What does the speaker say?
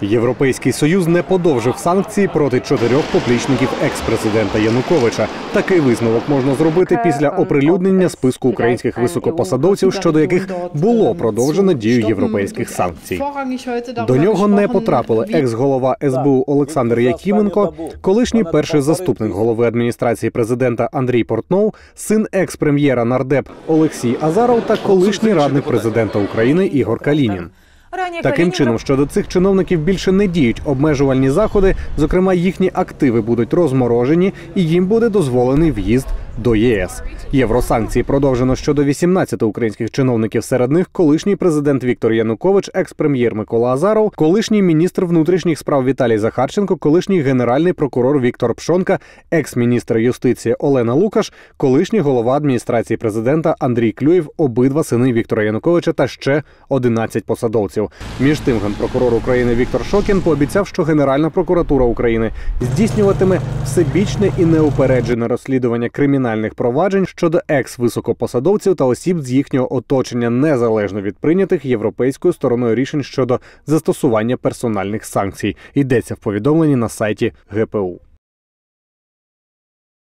Європейський союз не подовжив санкції проти чотирьох поплічників екс-президента Януковича. Такий висновок можна зробити після оприлюднення списку українських високопосадовців, щодо яких було продовжено дію європейських санкцій. До нього не потрапили екс-голова СБУ Олександр Якіменко, колишній перший заступник голови адміністрації президента Андрій Портнов, син екс-прем'єра нардеп Олексій Азаров та колишній радник президента України Ігор Калінін. Таким чином, щодо цих чиновників більше не діють обмежувальні заходи. Зокрема, їхні активи будуть розморожені і їм буде дозволений в'їзд до ЄС. Євросанкції продовжено щодо 18 українських чиновників. Серед них колишній президент Віктор Янукович, екс-прем'єр Микола Азаров, колишній міністр внутрішніх справ Віталій Захарченко, колишній генеральний прокурор Віктор Пшонка, екс-міністр юстиції Олена Лукаш, колишній голова адміністрації президента Андрій Клюєв, обидва сини Віктора Януковича та ще 11 посадовців. Між тим, генпрокурор України Віктор Шокін пообіцяв, що Генеральна прокуратура України здійснюватиме всебічне і неупереджене розслідування кримінальних проваджень щодо екс-високопосадовців та осіб з їхнього оточення, незалежно від прийнятих європейською стороною рішень щодо застосування персональних санкцій. Йдеться в повідомленні на сайті ГПУ.